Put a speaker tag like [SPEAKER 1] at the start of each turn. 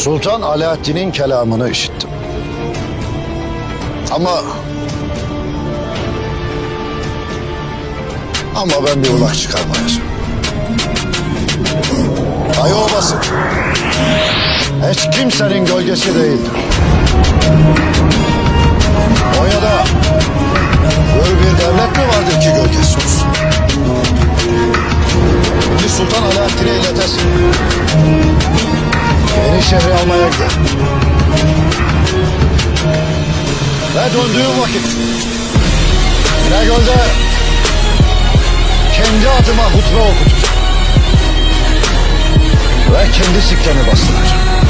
[SPEAKER 1] Sultan Alaaddin'in kelamını işittim. Ama... Ama ben bir ulak çıkarmayacağım. Ayı obası. Hiç kimsenin gölgesi değildir. Konya'da böyle bir devlet mi vardır ki gölgesi olsun? Bir Sultan Alaaddin'e iletesin. Yeni şehri almaya gider. Ve döndüğüm vakit İnegöl'de kendi adıma hutbe okutacağım. Ve kendi sikkemi bastıracağım.